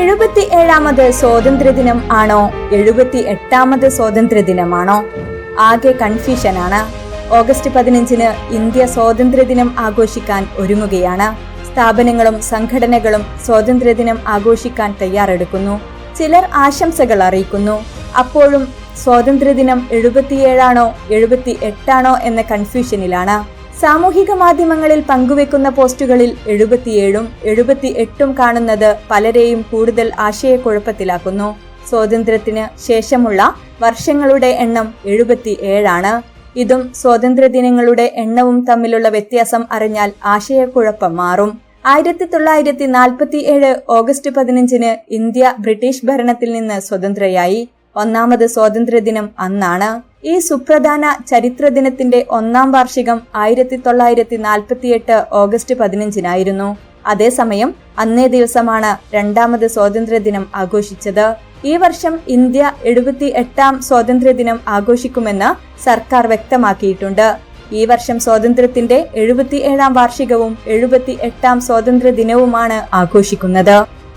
എഴുപത്തി ഏഴാമത് സ്വാതന്ത്ര്യദിനം ആണോ? എഴുപത്തി എട്ടാമത് സ്വാതന്ത്ര്യദിനമാണോ? ആകെ കൺഫ്യൂഷനാണ്. ഓഗസ്റ്റ് പതിനഞ്ചിന് ഇന്ത്യ സ്വാതന്ത്ര്യദിനം ആഘോഷിക്കാൻ ഒരുങ്ങുകയാണ്. സ്ഥാപനങ്ങളും സംഘടനകളും സ്വാതന്ത്ര്യദിനം ആഘോഷിക്കാൻ തയ്യാറെടുക്കുന്നു. ചിലർ ആശംസകൾ അറിയിക്കുന്നു. അപ്പോഴും സ്വാതന്ത്ര്യദിനം എഴുപത്തിയേഴാണോ എഴുപത്തി എട്ടാണോ എന്ന കൺഫ്യൂഷനിലാണ്. സാമൂഹിക മാധ്യമങ്ങളിൽ പങ്കുവെക്കുന്ന പോസ്റ്റുകളിൽ എഴുപത്തിയേഴും എഴുപത്തി എട്ടും കാണുന്നത് പലരെയും കൂടുതൽ ആശയക്കുഴപ്പത്തിലാക്കുന്നു. സ്വാതന്ത്ര്യത്തിന് ശേഷമുള്ള വർഷങ്ങളുടെ എണ്ണം എഴുപത്തി ഏഴാണ് ഇതും സ്വാതന്ത്ര്യദിനങ്ങളുടെ എണ്ണവും തമ്മിലുള്ള വ്യത്യാസം അറിഞ്ഞാൽ ആശയക്കുഴപ്പം മാറും. ആയിരത്തി തൊള്ളായിരത്തി നാൽപ്പത്തി ഏഴ് ഓഗസ്റ്റ് പതിനഞ്ചിന് ഇന്ത്യ ബ്രിട്ടീഷ് ഭരണത്തിൽ നിന്ന് സ്വതന്ത്രയായി. ഒന്നാമത് സ്വാതന്ത്ര്യദിനം അന്നാണ്. ഈ സുപ്രധാന ചരിത്ര ദിനത്തിന്റെ ഒന്നാം വാർഷികം ആയിരത്തി തൊള്ളായിരത്തി നാൽപ്പത്തിയെട്ട് ഓഗസ്റ്റ് പതിനഞ്ചിനായിരുന്നു. അതേസമയം അന്നേ ദിവസമാണ് രണ്ടാമത് സ്വാതന്ത്ര്യദിനം ആഘോഷിച്ചത്. ഈ വർഷം ഇന്ത്യ എഴുപത്തി എട്ടാം സ്വാതന്ത്ര്യദിനം ആഘോഷിക്കുമെന്ന് സർക്കാർ വ്യക്തമാക്കിയിട്ടുണ്ട്. ഈ വർഷം സ്വാതന്ത്ര്യത്തിന്റെ എഴുപത്തി ഏഴാം വാർഷികവും എഴുപത്തി എട്ടാം സ്വാതന്ത്ര്യ ദിനവുമാണ് ആഘോഷിക്കുന്നത്.